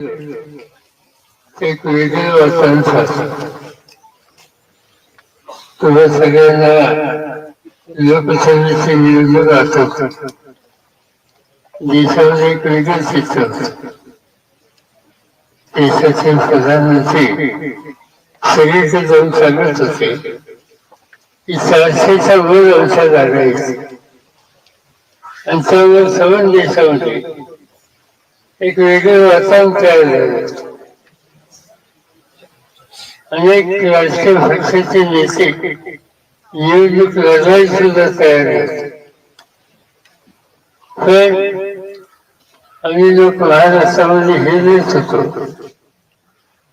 एक वेगळी वातावरण तुला सगळ्यांना लोकसभेचे निवडणूक आठवतात. देशावर एक वेगळं चित्र देशाचे प्रधानमंत्री सगळीकडे जाऊन सांगत होते की चारशेच्या वर आमच्या जागा आहेत. आणि त्यावर सवन देशामध्ये एक वेगळं वातावरण तयार अनेक राजकीय पक्षाचे नेते निवडणूक लढवायला सुद्धा तयार आहेत. पण आम्ही लोक महाराष्ट्रामध्ये हे देत होतो.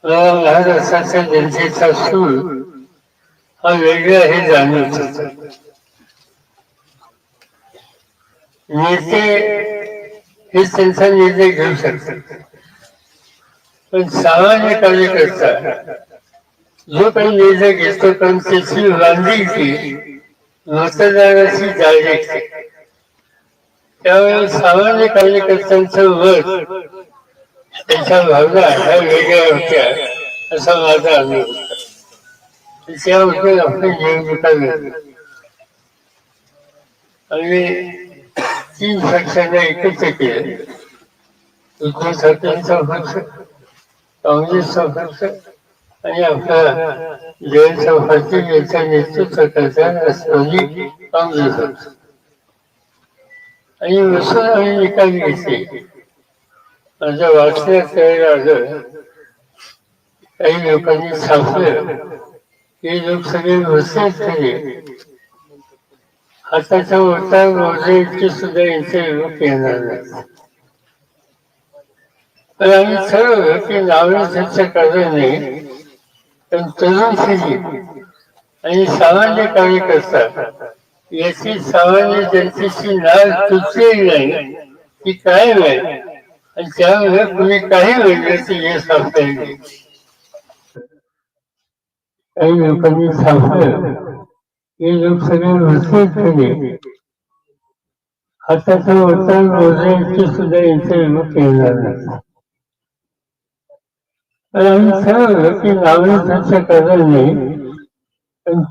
महाराष्ट्राच्या जनतेचा सूर हा वेगळा हे जाणवत. होता नेते हे त्यांचा निर्णय घेऊ शकतात. पण सामान्य कार्यकर्ता जो काही निर्णय घेतो पण त्याची बांधिलकी मतदाराची डायरेक्ट त्यामुळे सामान्य कार्यकर्त्यांचं मत त्यांच्या भावना ह्या वेगळ्या होत्या असा माझा अनुभव. होता त्यामुळे आपली निवडणुका आणि तीन पक्षांना एकत्र केले उद्धव ठाकरेंचा पक्ष काँग्रेसचा पक्ष आणि आपला जयंत पाटील यांच्या नेतृत्व करता राष्ट्रवादी काँग्रेस पक्ष आणि बसून आम्ही निकाल घेतले माझ्या वाचण्यात त्यावेळेला आलं काही लोकांनी छापलं हे लोक सगळे बसलेत खरे हाताच्या ओटा मोजे सुद्धा यांचे लोक येणार नाही पण आम्ही ठरवलं की नावे चर्चा करणार नाही पण तरुण पिढी आणि सामान्य कार्यकर्ता याची सामान्य जनतेची नाळ तुटलेली नाही ती काय नाही आणि त्यामुळे कुणी काही वेगळ्याची हे सांगता येईल काही लोकांनी सांगलं हे लोक सगळे बसलेत खरे हाताचा वरचा सुद्धा नाही. आम्ही ठरवलं की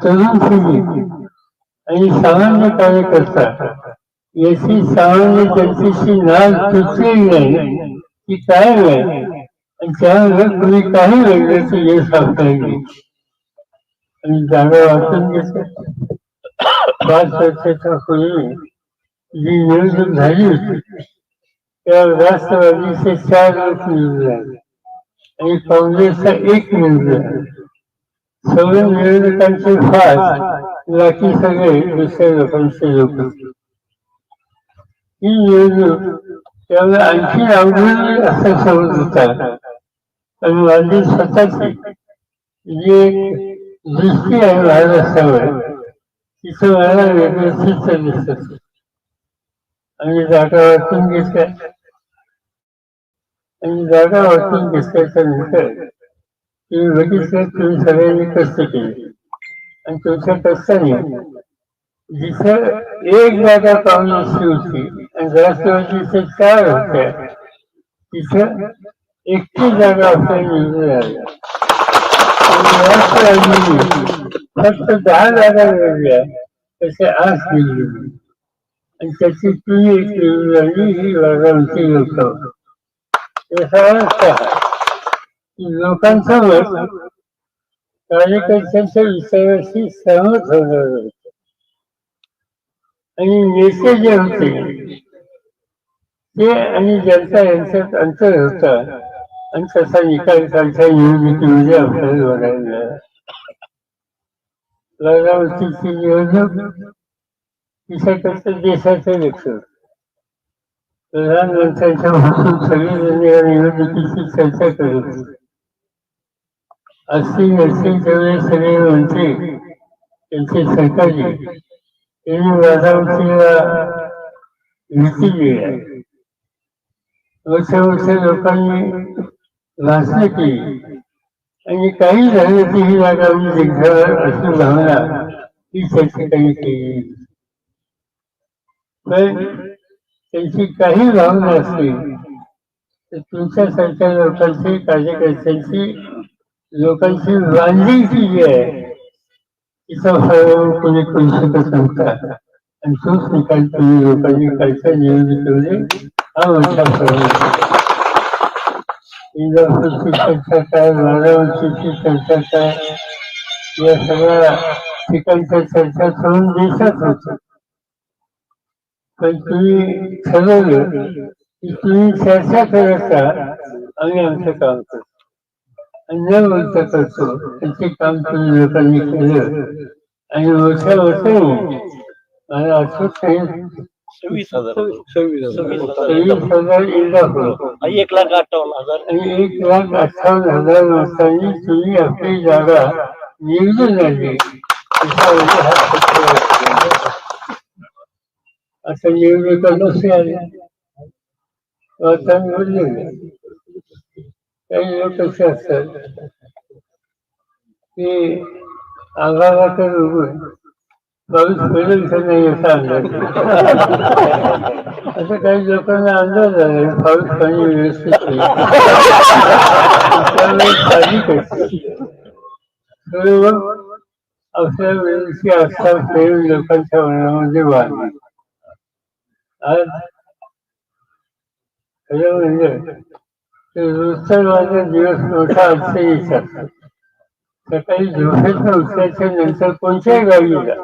तरुण पिढी आणि सामान्य कार्यकर्ता याची सामान्य जनतेची नाळ तुटलेली नाही ती काय नाही आणि त्यामुळे तुम्ही काही वेगळं यश आपल्याला सांगता येईल. आणि जागा वाचून घेतलं पाच वर्षाच्या पूर्वी जी निवडणूक झाली होती तेव्हा राष्ट्रवादीचे चार लोक निवडले झाले आणि काँग्रेसचा एक निवडला सगळे निवडणुकांचे फास बाकी सगळे दुसऱ्या लोकांचे लोक ही निवडणूक त्यामुळे आणखी अवघड असं समज होता आणि माझी स्वतःची जी एक दृष्टी आहे महाराष्ट्रावर तिथं मला वेगळं चित्र दिसत आणि जागा वाटून घेतल्या आणि जागा वाटून घेतल्याच्या नंतर तुम्ही बघितलं तुम्ही सगळ्यांनी कष्ट केले आणि तुमच्या कष्टाने जिथं एक जागा काँग्रेसची होती आणि राष्ट्रवादीचे चार होत्या तिथं एकटी जागा आपल्याला निवडून आल्या फक्त दहा जागा मिळवल्या त्याचे आठ मिळवली आणि त्याची तुम्ही निवडून आली ही लोक लोकांचा मत कार्यकर्त्यांच्या विचाराशी सहमत होणार होतं आणि नेते जे होते ते आणि जनता यांच्यात अंतर होता आणि तसा निकाल कालच्या निवडणुकीमध्ये आपल्याला बघायला निवडणूक देशाचं लक्ष प्रधानमंत्र्यांच्या बसून सगळेजण या निवडणुकीची चर्चा करत असतील नसतील तेवढे सगळे मंत्री त्यांचे सरकारी त्यांनी नीती भीती आहे वर्ष वर्ष लोकांनी भाषणं आणि काही झाले की ही जागा मी असं अशी भावना ही ठिकाणी केली पण त्यांची काही भावना असली तर तुमच्यासारख्या लोकांची कार्यकर्त्यांची लोकांची बांधिलकी जी आहे तिचा फरक कोणी करू शकत नव्हता. आणि तोच निकाल तुम्ही लोकांनी कालच्या निवडणुकीमध्ये हा मोठा फरक इंद्रापूरची चर्चा काय बारामतीची चर्चा काय या सगळ्या ठिकाणच्या चर्चा करून देशात होत पण तुम्ही ठरवलं की तुम्ही चर्चा करत राहा आम्ही आमचं काम करतो आणि न बोलता करतो त्याचे काम तुम्ही लोकांनी केलं आणि वर्षा वर्षाने मला आठवत काही सव्वीस हजार सव्वीस हजार. तेवीस हजार. आणि एक लाख अठ्ठावन्न हजार. आणि एक लाख अठ्ठावन्न हजार वर्षांनी तुम्ही आपली जागा निवडून आणली. त्याच्यामध्ये हा सत्य आहे. असं निवडणुका नसे आले. आता निवडले काही लोक असे असतात की अंगाला तर नाही असा अंदाज असं काही लोकांना अंदाज आहे पाऊस पाणी व्यवस्थित बरोबर आपल्या वेळेची आस्था प्रेम लोकांच्या मनामध्ये वाढली आज खरं म्हणजे रोजचा माझा दिवस मोठा अडचणीचा असतो. सकाळी झोपेतनं उठल्याच्या नंतर कोणत्याही गावी जा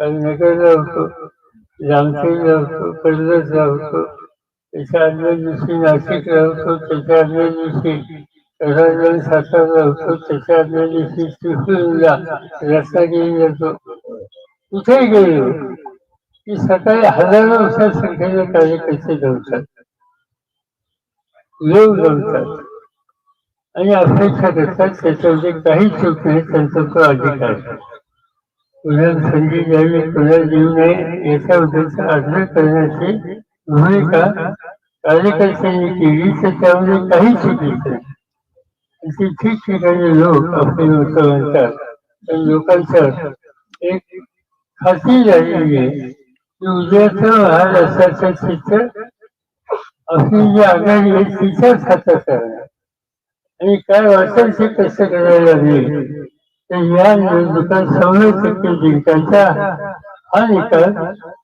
काल होतो जामखेडला होतो कर्जतला होतो त्याच्या आदल्या दिवशी नाशिकला होतो त्याच्या आदल्या दिवशी कराडला सातारला होतो त्याच्या आदल्या दिवशी चिपळूणला रत्नागिरी जातो कुठेही गेलो की सकाळी हजारो वर्षात संख्येने कार्यकर्ते जमतात लोक जमतात आणि अपेक्षा करतात त्याच्यामध्ये काही चूक नाही त्यांचा तो अधिकार आहे. संधी द्यावी कुणाला देऊ नये याच्याबद्दलचा आग्रह करण्याची भूमिका कार्यकर्त्यांनी केली तर त्यामध्ये काही चुकीचं नाही आणि ठिकठिकाणी लोक आपले मतं म्हणतात. पण लोकांचं एक खात्री झालेली आहे की उद्याचं महाराष्ट्राचं चित्र आपली जी आघाडी आहे तिच्याच हातात आहे आणि काय वाटेल ते कसं करायला लागेल? या निवडणुका सवय टक्के जिंकायचा. हा निकाल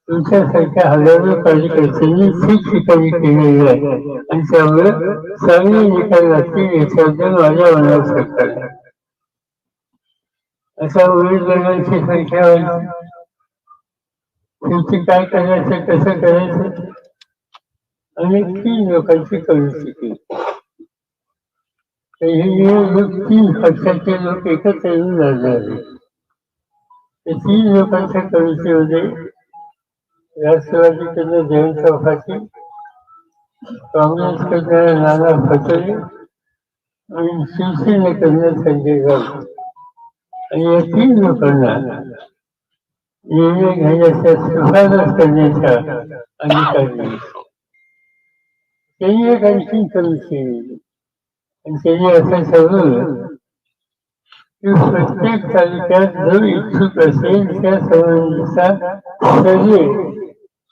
तुमच्यासारख्या हजारो कार्यकर्त्यांनी ठिकठिकाणी केलेली आहे. आणि त्यामुळे चांगले निकाल लागतील याच्याबद्दल माझ्या मनात सरकार अशा उमेदवारांची संख्या तुमची शेवटी काय करायचं कसं करायचं? आणि तीन लोकांची करू शकेल तर तीन पक्षाचे लोक एकत्र येऊन लढणार ते तीन लोकांच्या कमिटीमध्ये राष्ट्रवादीकडनं जयंत चौकाची काँग्रेसकडनं नाना फटले आणि शिवसेनेकडनं संजय गाव आणि या तीन लोकांना निर्णय घेण्याच्या शिफारस करण्याचा अधिकार त्यांनी एक आणखी कमिटी केली आणि त्यांनी असं ठरवलं की प्रत्येक तालुक्यात जो इच्छुक असेल त्या संबंधीचा सर्वे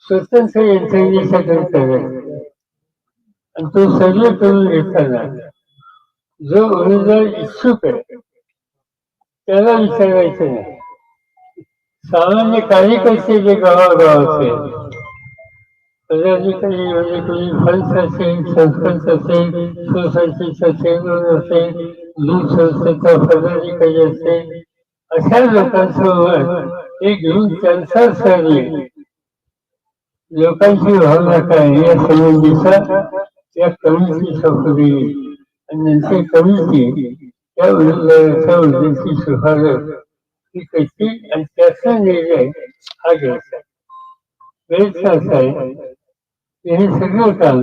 स्वतंत्र यंत्रणेच्याकडे करायचा आणि तो सर्वे करून घेताना जो उमेदवार इच्छुक आहे त्याला विचारायचं नाही सामान्य कार्यकर्ते जे गावागावाचे आहेत, पदाधिकारी म्हणजे कोणी फंड असेल सरपंच असेल सोसायटीचा चेअरमन असेल दूध संस्थेचा पदाधिकारी असेल अशा लोकांसोबत हे घेऊन त्यांचा सर्वे लोकांची भावना काय या संबंधीचा त्या कमिटी संपली आणि त्यांची कमिटी त्या उमेदवाराच्या उद्देशी शिफारस ही करते आणि त्याचा निर्णय हा घ्यायचा वेळचा असा आहे हे सगळं काम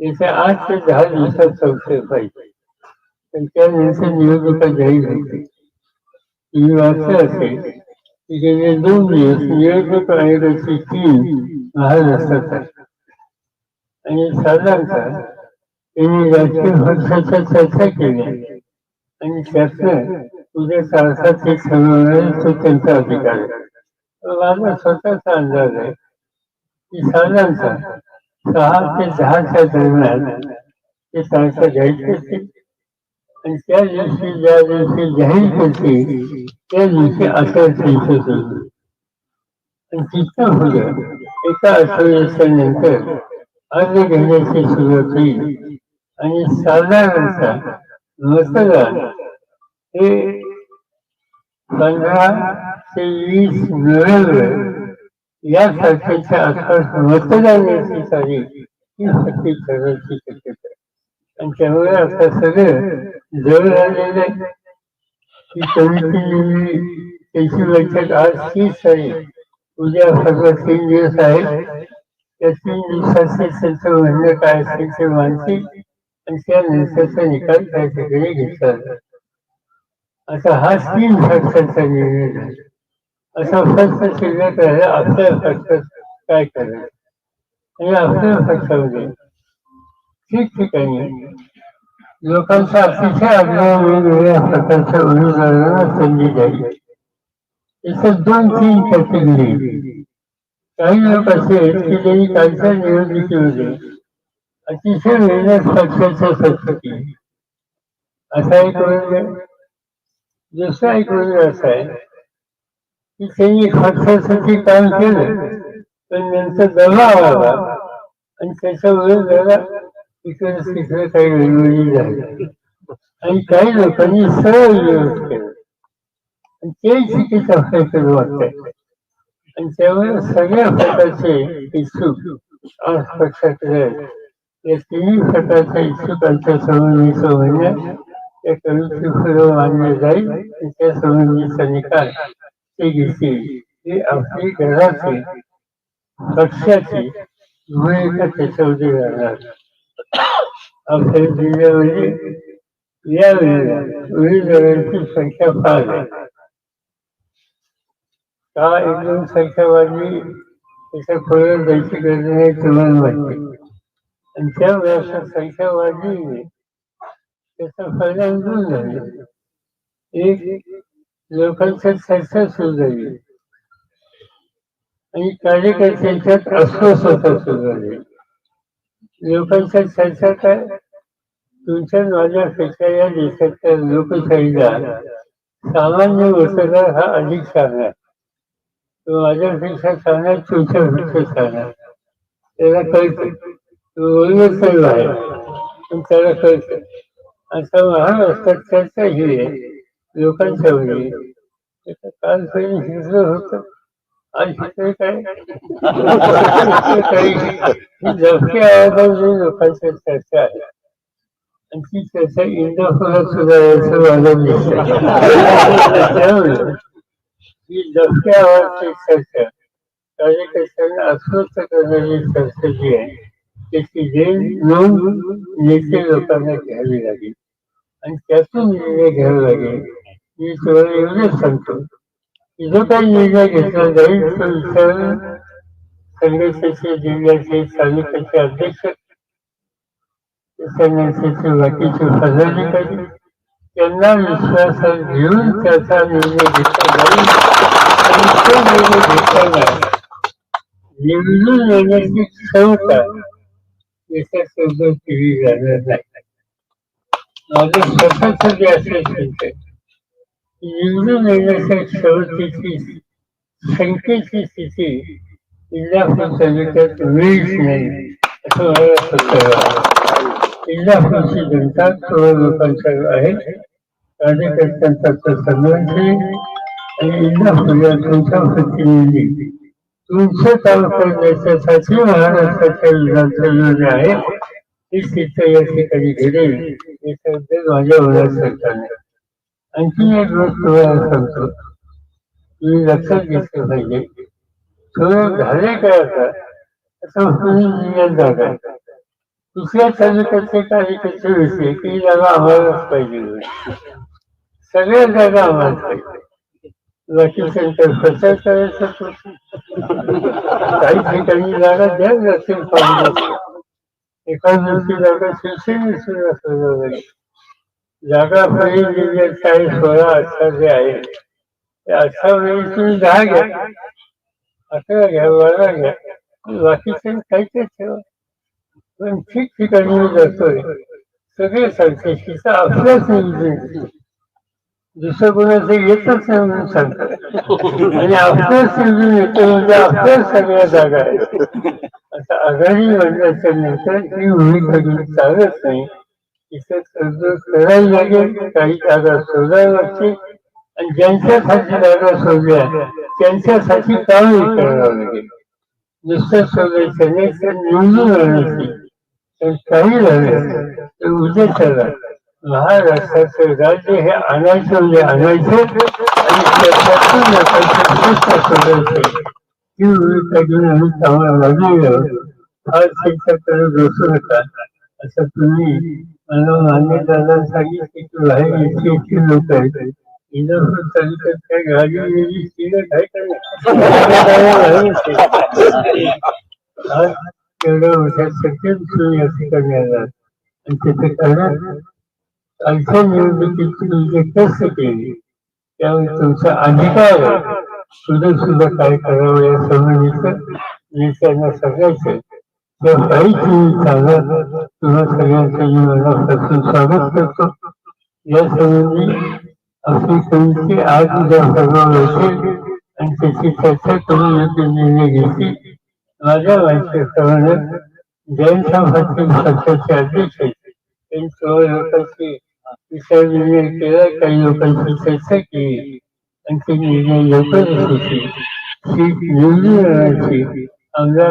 येत्या आठ ते दहा दिवसात संपलं पाहिजे पण त्यानंतर निवडणुका जाहीर होते. तुम्ही वाचलं असेल की गेले दोन दिवस निवडणूक आयोगाची टीम महाराष्ट्रात आहे आणि साधारणतः त्यांनी राजकीय पक्षाच्या चर्चा केल्या. आणि त्यातनं तुझ्या सारखाच एक ठरवणारे तो त्यांचा अधिकार आहे. माझा स्वतःचा अंदाज आहे. साधारणतः सहा ते दहाच्या दरम्यान ते तारखा जाहीर असते आणि त्या दिवशी ज्या दिवशी जाहीर करते त्या दिवशी आचारसंहिता सुरू आणि तिथं होतं एका आठवड्याच्या नंतर अर्ज घेण्याची सुरुवात होईल आणि साधारणतः मतदान हे पंधरा ते वीस नोव्हेंबर या संस्थेच्या आसपास मतदानाची तारीख ही नक्की ठरवायची शक्यता आणि त्यामुळे आता सगळं जवळ आलेलं आहे ही कमिटी त्याची बैठक आज तीस आहे. उद्या फक्त तीन दिवस आहेत त्या तीन दिवसाचे त्यांचं म्हणणं काय असेल ते मानसिक आणि त्या त्यानंतरचा निकाल त्या ठिकाणी घेतला जातो. आता हा तीन भाग त्यांचा निर्णय झाला. असा फक्त शिल्लक आहे. आपल्या पक्षात काय करायचं? आणि आपल्या पक्षामध्ये ठिकठिकाणी लोकांचा अतिशय आग्रह वेगवेगळ्या प्रकारच्या उमेदवारांना संधी द्यावी याच्यात दोन तीन कॅटेगरी काही लोक असे की त्यांनी कालच्या निवडणुकीमध्ये अतिशय मेहनत पक्षाच्या सत्पती असा एक वर्ग दुसरा एक वर्ग असा आहे. की त्यांनी पक्षासाठी काम केलं. पण नंतर दबाव आला. आणि त्याच्यामुळे जरा इकडे तिकडे काही वेगवेगळी झाली. आणि काही लोकांनी सरळ विरोध केला. आणि ते चुकीचं आपल्याकडे वाटत आणि त्यामुळे सगळ्या प्रकारचे इच्छुक आज पक्षाकडे या तिन्ही प्रकारच्या इच्छुकांच्या संबंधीचं म्हणणं त्या कमिटी पुढे मानले जाईल त्या संबंधीचा निकाल ते घेतील ही आपली घराची पक्षाचे भूमिका त्याच्यामध्ये राहणार आपल्या जिल्ह्यामध्ये म्हणजे यावेळेला उमेदवारांची संख्या फार आहे. का एकदम संख्या वाढली त्याच्या पुढे जायची गरज नाही तुम्हाला माहिती आणि त्या वेळेस संख्या वाढली त्याचा परिणाम दूर झाले. एक लोकांच्या चर्चा सुरू झाली. आणि कार्यकर्त्यांच्यात अस्वस्थता सुरू झाली. लोकांच्या चर्चा काय? तुमच्या माझ्यापेक्षा या देशातल्या लोकशाहीला सामान्य मतदार हा अधिक चांगला माझ्यापेक्षा चांगला तुमच्यापेक्षा चांगला त्याला कळत. तो बोलणं आहे. पण त्याला कळतं. असा महाराष्ट्रात चर्चा ही आहे. लोकांच्या त्याचं काल होतं. आज काय? काही झपके आवाजामध्ये लोकांच्या चर्चा आहे. आणि ती चर्चा इंद्रपुरात सुद्धा यायचं माझं दिसतं त्यामुळे ही आवाजची चर्चा. कार्यकर्त्यांना अस्वस्थ करणारी चर्चा जी आहे त्याची जेल नोंद नेते लोकांना घ्यावी लागेल. आणि त्यातून निर्णय घ्यावा लागेल. मी केवळ एवढंच सांगतो. की जो काही निर्णय घेतला जाईल तो विचार संघर्षाचे जिल्ह्याचे तालुक्याचे अध्यक्ष त्याच्यानंतरचे बाकीचे पदाधिकारी त्यांना विश्वासात घेऊन त्याचा निर्णय घेतला जाईल. आणि तो निर्णय घेताना निवडून येण्याची क्षमता याच्यासोबत केली जाणार नाही. माझं स्वतःच जे असेल निवडून येण्याच्या क्षमतेची संख्येची स्थिती इंदापूर तालुक्यात वेळीच नाही असं मला सत्य वाटतं इंदापूरची जनता थोड्या लोकांच्या आहे. कार्यकर्त्यांचा तो संबंध आणि इंदापूर या तुमचा प्रतिनिधी तुमचं काम करण्यासाठी महाराष्ट्राच्या विधानसभेमध्ये आहे ही स्थिती या ठिकाणी घडेल याच्याबद्दल माझ्या मनात शंका आणखी एक गोष्ट सांगतो तुम्ही लक्षात घेतलं पाहिजे सगळं झाले काय आता आता तुम्ही जागा दुसऱ्या तालुक्याचे कार्यकर्ते विषय की जागा आम्हालाच पाहिजे सगळ्या जागा आम्हाला पाहिजे बाकी सेंटर प्रचार करायचा काही ठिकाणी जागा द्या नसेल पाहिजे एका दिवशी जागा शिवसेने सुद्धा सोडवं लागेल. जागा पहिले जिल्ह्यात काही सोळा अठरा जे आहे. ते अठरा वेळी तुम्ही दहा घ्या अकरा घ्या. बारा घ्या बाकीचे काहीच ठेवा. पण ठिकठिकाणी मी जातोय. सगळे सांगते शिसा आपल्याच नियोजन दुसरं कोणाचं येतच नाही म्हणून सांगतात. आणि आपल्याच निवडून येतो म्हणजे आपल्याच सगळ्या जागा आहेत. आता आघाडी म्हणल्याच्या नंतर ही भूमिका घेऊन चालत नाही. इथं कर्ज करायला लागेल काही जागा शोधायला लागतील. आणि ज्यांच्यासाठी जागा शोधल्या त्यांच्यासाठी कामही करावं लागेल. नुसतं शोधायचं नाही तर निवडून आणायची. तर काही झालं तर उद्याच्याला महाराष्ट्राचं राज्य हे आणायचं म्हणजे आणायचं आणि त्याच्यातून लोकांचे प्रश्न शोधायचे ही भूमिका घेऊन आम्ही कामाला लागलेलो फार शिक्षकाकडे बसू नका असं तुम्ही मला मान्यताला सांगितले इतकी लोक आहेत इंदापूर तालुक्यात काय गाडी गेली तिला काय करणार आज सोयी असे आणि त्याचे कारण कालच्या निवडणुकीत तुम्ही कष्ट केले तुमचा अधिकार सुद्धा सुद्धा काय करावं या संबंधीचं मी त्यांना सांगायचं त्या काही तुम्ही सांगा तुम्हा सगळ्यांचं मी स्वागत करतो या संबंधी आपली समिती आज उद्या सर्व असेल आणि त्याची चर्चा करून योग्य निर्णय घेतली माझ्या माहितीप्रमाणे जैन समाजातील पक्षाचे अध्यक्ष आहेत त्यांनी सर्व लोकांशी विचार निर्णय केला काही लोकांची चर्चा केली आणि ते निर्णय लवकरच होतील सीट निवडून आमदार